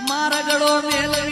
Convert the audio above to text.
મારા ગળો મેલે